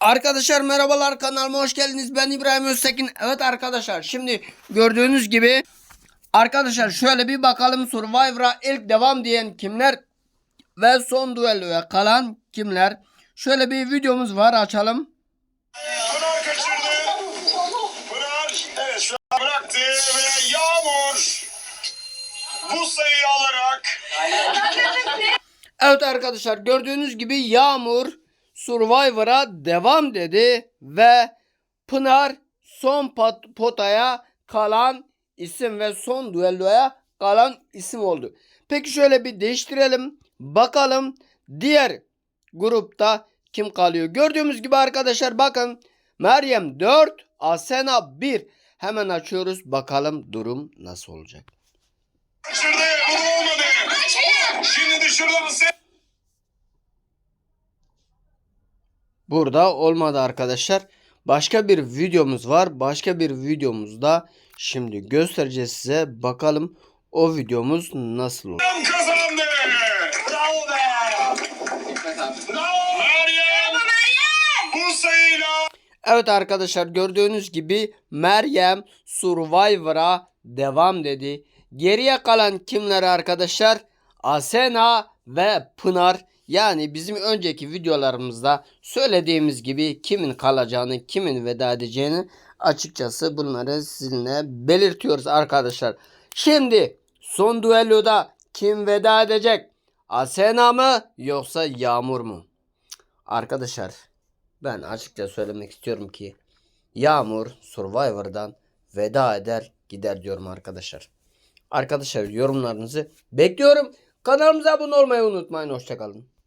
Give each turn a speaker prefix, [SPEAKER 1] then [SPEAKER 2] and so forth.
[SPEAKER 1] Arkadaşlar merhabalar kanalıma hoş geldiniz. Ben İbrahim Öztekin. Evet arkadaşlar şimdi gördüğünüz gibi arkadaşlar şöyle bir bakalım Survivor'a ilk devam diyen kimler ve son düelloya kalan kimler? Şöyle bir videomuz var açalım.
[SPEAKER 2] Pınar kaçırdı. Pınar evet şu an bıraktı ve Yağmur bu sayıyı alarak
[SPEAKER 1] Evet arkadaşlar gördüğünüz gibi Yağmur Survivor'a devam dedi ve Pınar son pot- potaya kalan isim ve son düelloya kalan isim oldu. Peki şöyle bir değiştirelim. Bakalım diğer grupta kim kalıyor? Gördüğümüz gibi arkadaşlar bakın Meryem 4, Asena 1. Hemen açıyoruz bakalım durum nasıl olacak.
[SPEAKER 2] kaçırdı. Bu da olmadı. Şimdi dışarıdan se
[SPEAKER 1] Burada olmadı arkadaşlar. Başka bir videomuz var. Başka bir videomuzda şimdi göstereceğiz size. Bakalım o videomuz nasıl olur.
[SPEAKER 2] Meryem kazandı. Bravo be. Bravo. Meryem. Bu sayıyla
[SPEAKER 1] Evet arkadaşlar gördüğünüz gibi Meryem Survivor'a devam dedi. Geriye kalan kimler arkadaşlar? Asena ve Pınar. Yani bizim önceki videolarımızda söylediğimiz gibi kimin kalacağını, kimin veda edeceğini açıkçası bunları sizinle belirtiyoruz arkadaşlar. Şimdi son düelloda kim veda edecek? Asena mı yoksa Yağmur mu? Arkadaşlar ben açıkça söylemek istiyorum ki Yağmur Survivor'dan veda eder gider diyorum arkadaşlar. Arkadaşlar yorumlarınızı bekliyorum. Kanalımıza abone olmayı unutmayın. Hoşçakalın.